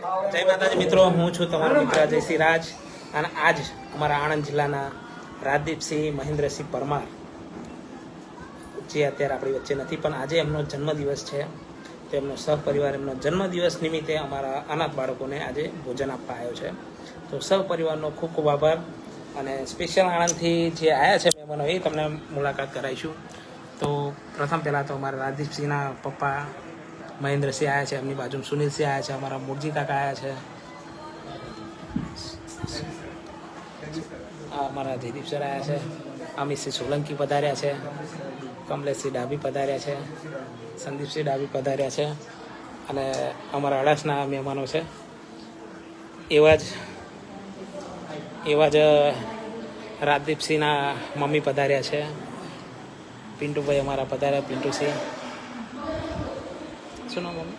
જય માતાજી મિત્રો, હું છું તમારો મિત્ર જયસિંહ રાજ અને આજ અમારા આણંદ જિલ્લાના રાજદીપસિંહ મહેન્દ્રસિંહ પરમાર, જે અત્યારે આપણી વચ્ચે નથી, પણ આજે એમનો જન્મદિવસ છે. તો એમનો સહપરિવાર, એમનો જન્મદિવસ નિમિત્તે અમારા અનાથ બાળકોને આજે ભોજન આપવા આવ્યો છે. તો સહપરિવારનો ખૂબ ખૂબ આભાર અને સ્પેશિયલ આણંદથી જે આવ્યા છે મહેમાનો, એ તમને મુલાકાત કરાવીશું. તો પ્રથમ પહેલાં તો અમારા રાજદીપસિંહના પપ્પા મહેન્દ્રસિંહ આવ્યા છે, એમની બાજુ સુનિલસિંહ આવ્યા છે, અમારા મૂળજી કાકા આવ્યા છે. અમારા જયદીપ સર આવ્યા છે, અમિતસિંહ સોલંકી પધાર્યા છે, કમલેશસિંહ ડાભી પધાર્યા છે, સંદીપસિંહ ડાભી પધાર્યા છે, અને અમારા અડાસના મહેમાનો છે. એવા જ એવા જ રાજદીપસિંહના મમ્મી પધાર્યા છે. પિન્ટુભાઈ અમારા પધાર્યા, પિન્ટુસિંહ. શું નામ મમ્મી.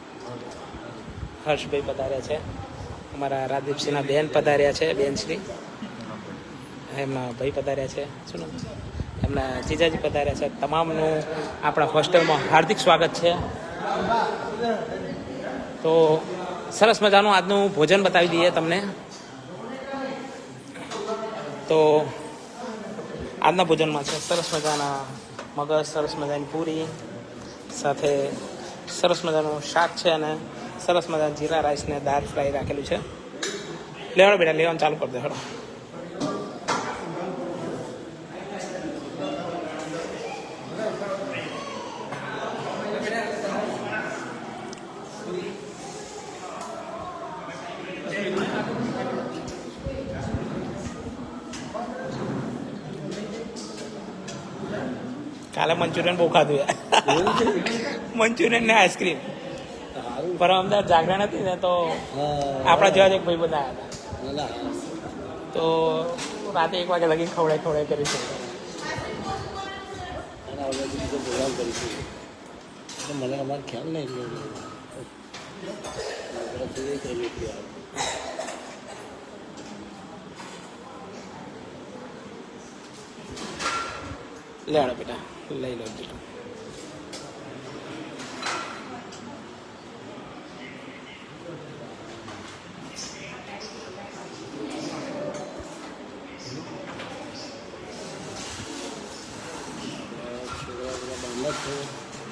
હર્ષભાઈ પધાર્યા છે. અમારા રાજદીપસિંહના બેન પધાર્યા છે બેનશ્રી એમના ભાઈ પધાર્યા છે. શું એમના જીજાજી પધાર્યા છે. તમામનું આપણા હોસ્ટેલમાં હાર્દિક સ્વાગત છે. તો સરસ મજાનું આજનું ભોજન બતાવી દઈએ તમને. તો આજના ભોજનમાં છે સરસ મજાના મગજ, સરસ મજાની પૂરી. સાથે સરસ મજાનું શાક છે અને સરસ મજાના જીરા રાઈસ ને દાળ ફ્રાય રાખેલું છે. લેવાનો બેટા, લેવાનું ચાલુ કરી દે હળો કાલે મંચુરિયન બહુ ખાધું મંચુરિયન ને આઈસ્ક્રીમ. પણ અમદાવાદ જાગરણ હતી ને તો આપણા જેવા જ એક ભાઈ બધા હતા. તો રાતે એક વાગે લગીને ખવડાય ખવડાય કરીશું. મને અમારે ખ્યાલ નહીં લેડો બેટા. લઈ લો બેટા છોકરા બધા બહારના જ છે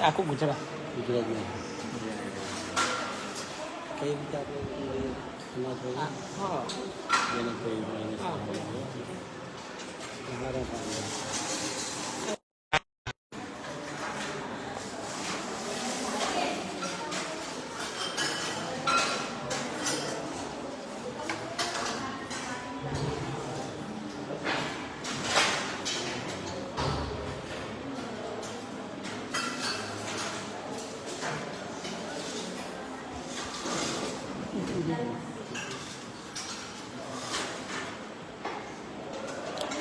આખું ગુજરાત ગુજરાતમાં કઈ રીતે આપણે સમાજ હોય હા જેને કોઈ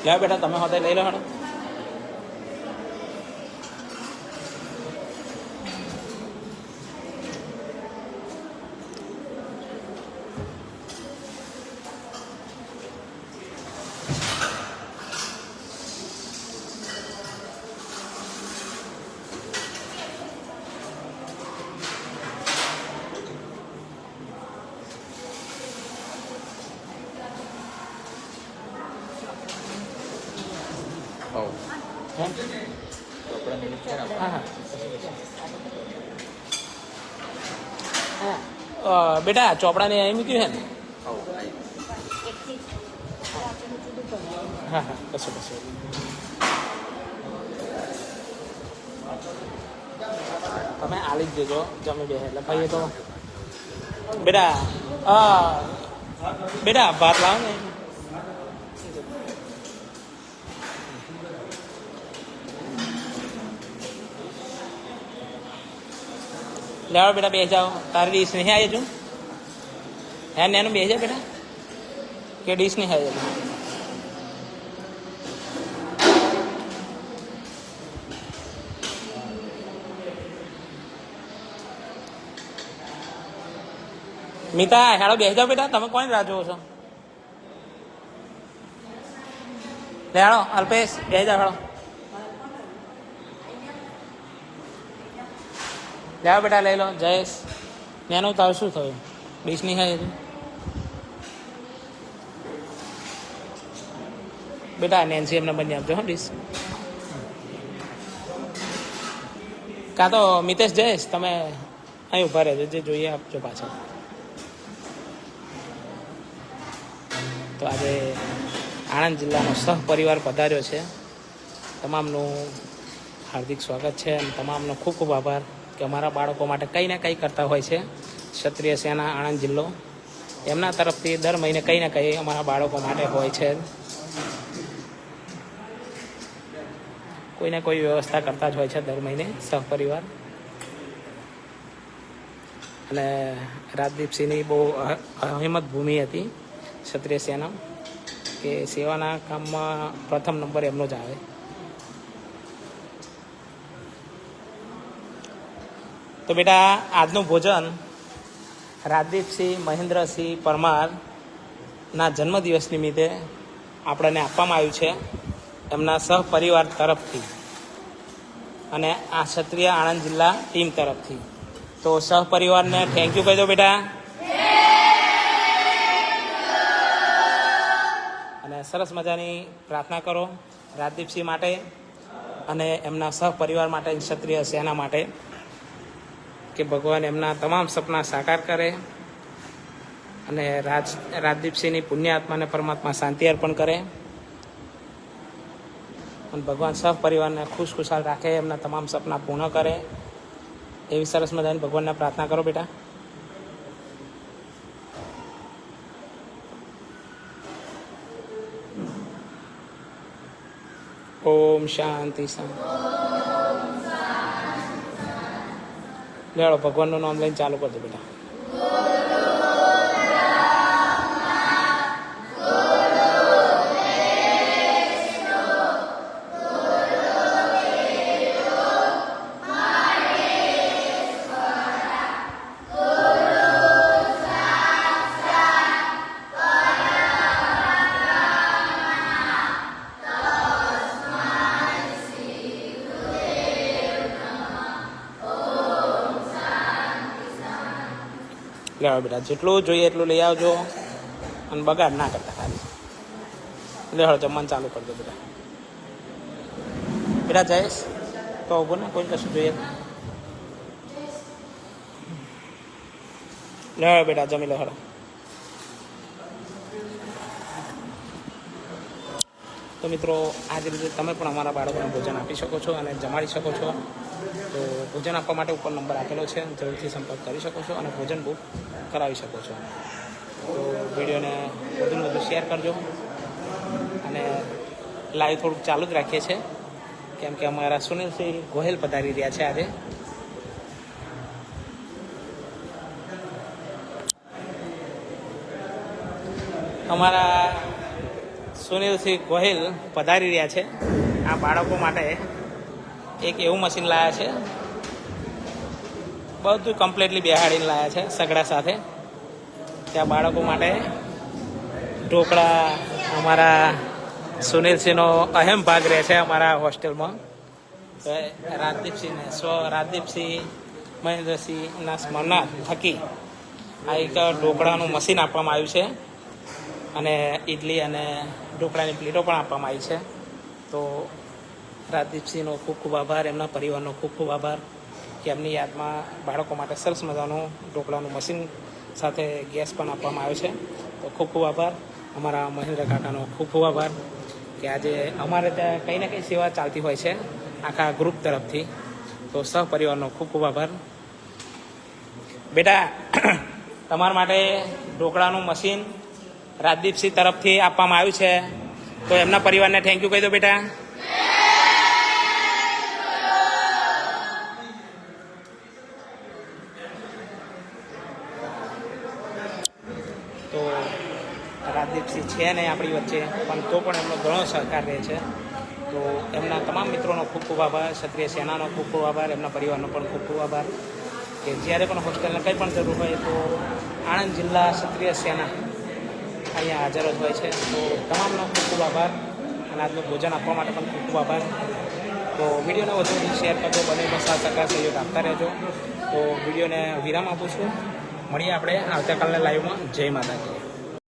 લેવા બેટા તમે હોતે લઈ લો હડો. અ, બેટા ચોપડાને અહીં મૂક્યું છે ને? હા હા કશું કશું તમે આલી જ દેજો જમી બે એટલે ભાઈ તો બેટા બેટા ભાત લાવો ને. લેવા બેટા બે જાઓ. તારી ડીશ નહીં આવી છું હે નેનું બે જા બેટા. કે ડીશ નહીં આવી મિતા, હેડો બેસી જાઓ બેટા. તમે કોને રાહ જોવો છો? હેડો, અલ્પેશ બેસી જાઓ, હેડો. લેવા બેટા લઈ લો, જયેશ. ત્યાંનું તારું શું થયું? ડીશ નહીં હજુ બેટા નેન્સી એમને બની આપજો, હો, ડીશ. કાં તો મિતેશ, જયેશ, તમે અહીં ઊભા રહેજો, જે જોઈએ આપજો પાછળ તો આજે આણંદ જિલ્લાનો સહ પરિવાર પધાર્યો છે. તમામનું હાર્દિક સ્વાગત છે અને તમામનો ખૂબ ખૂબ આભાર. કે અમારા બાળકો માટે કંઈ ને કંઈ કરતા હોય છે. ક્ષત્રિય સેના, આણંદ જિલ્લો. એમના તરફથી દર મહિને કંઈ ને કંઈ અમારા બાળકો માટે હોય છે. કોઈને કોઈ વ્યવસ્થા કરતા જ હોય છે દર મહિને સહપરિવાર. અને રાજદીપસિંહની બહુ અહિંમત ભૂમિ હતી ક્ષત્રિય સેના, કે સેવાના કામમાં પ્રથમ નંબર એમનો જ આવે. તો બેટા, આજનું ભોજન રાજદીપસિંહ, મહેન્દ્રસિંહ પરમારના જન્મદિવસ નિમિત્તે આપણને આપવામાં આવ્યું છે એમના સહપરિવાર તરફથી અને આ ક્ષત્રિય આણંદ જિલ્લા ટીમ તરફથી. તો સહપરિવારને થેન્ક યુ કહી દો બેટા. અને સરસ મજાની પ્રાર્થના કરો રાજદીપસિંહ માટે અને એમના સહપરિવાર માટે, ક્ષત્રિય સેના માટે. કે ભગવાન એમના તમામ સપના સાકાર કરે અને રાજ રાજદીપસિંહની પુણ્ય આત્માને પરમાત્મા શાંતિ અર્પણ કરે. અને ભગવાન સહપરિવારને ખુશ ખુશાલ રાખે, એમના તમામ સપના પૂર્ણ કરે. એવી સરસ મજાની ભગવાનને પ્રાર્થના કરો બેટા. ઓમ શાંતિ શાંતિ. લેડો ભગવાનનું નામ લઈને ચાલુ કરજો બેટા. લેવા બેટા. જેટલું જોઈએ એટલું લઈ આવજો. અને બગાડ ના કરતા ખાલી. લેવડો જમવાનું ચાલુ કરજો બેટા. બેટા જયેશ, તો ઊભો ને, કોઈ કશું જોઈએ? લેવા બેટા, જમી લેવડો તો મિત્રો, આ જ રીતે તમે પણ અમારા બાળકોને ભોજન આપી શકો છો અને જમાડી શકો છો. તો ભોજન આપવા માટે ઉપર નંબર આપેલો છે, જરૂરથી સંપર્ક કરી શકો છો અને ભોજન બુક કરાવી શકો છો. તો વિડીયોને વધુને વધુ શેર કરજો અને લાઈવ થોડુંક ચાલુ જ રાખીએ છીએ, કેમ કે અમારા સુનિલસિંહ ગોહેલ પધારી રહ્યા છે આજે. અમારા સુનિલસિંહ ગોહિલ પધારી રહ્યા છે. આ બાળકો માટે એક એવું મશીન લાયા છે. બધું કમ્પ્લીટલી બેહાડીને લાયા છે સગડા સાથે. ત્યાં બાળકો માટે ઢોકળા, અમારા સુનિલસિંહનો અહેમ ભાગ રહે છે અમારા હોસ્ટેલમાં. તો રાજદીપસિંહને, સ્વ રાજદીપસિંહ, મહેન્દ્રસિંહના સ્મરણા થકી આ એક ઢોકળાનું મશીન આપવામાં આવ્યું છે. અને ઇડલી અને ઢોકળાની પ્લેટો પણ આપવામાં આવી છે. તો રાજદીપસિંહનો ખૂબ ખૂબ આભાર, એમના પરિવારનો ખૂબ ખૂબ આભાર કે એમની યાદમાં બાળકો માટે સરસ મજાનું ઢોકળાનું મશીન સાથે ગેસ પણ આપવામાં આવ્યો છે. તો ખૂબ ખૂબ આભાર. અમારા મહેન્દ્ર કાકાનો ખૂબ ખૂબ આભાર કે આજે અમારે ત્યાં કંઈ ને કંઈ સેવા ચાલતી હોય છે આખા ગ્રુપ તરફથી. તો સહપરિવારનો ખૂબ ખૂબ આભાર. બેટા, તમારા માટે ઢોકળાનું મશીન રાજદીપસિંહ તરફથી આપવામાં આવ્યું છે. તો એમના પરિવારને થેન્ક યુ કહી દો બેટા. તો રાજદીપસિંહ છે નહીં આપણી વચ્ચે, પણ તો પણ એમનો ઘણો સહકાર રહે છે. તો એમના તમામ મિત્રોનો ખૂબ ખૂબ આભાર, ક્ષત્રિય સેનાનો ખૂબ ખૂબ આભાર, એમના પરિવારનો પણ ખૂબ ખૂબ આભાર. કે જ્યારે પણ હોસ્ટેલને કંઈ પણ જરૂર હોય તો આણંદ જિલ્લા ક્ષત્રિય સેના અહીંયા હાજર જ હોય છે. તો તમામનો ખૂબ ખૂબ આભાર અને આજનું ભોજન આપવા માટે પણ ખૂબ ખૂબ આભાર. તો વિડીયોને વધુ શેર કરજો, બને સાત ટકા સહયોગ આપતા રહેજો. તો વિડીયોને વિરામ આપું છું. મળીએ આપણે આવતીકાલના લાઈવમાં જય માતાજી.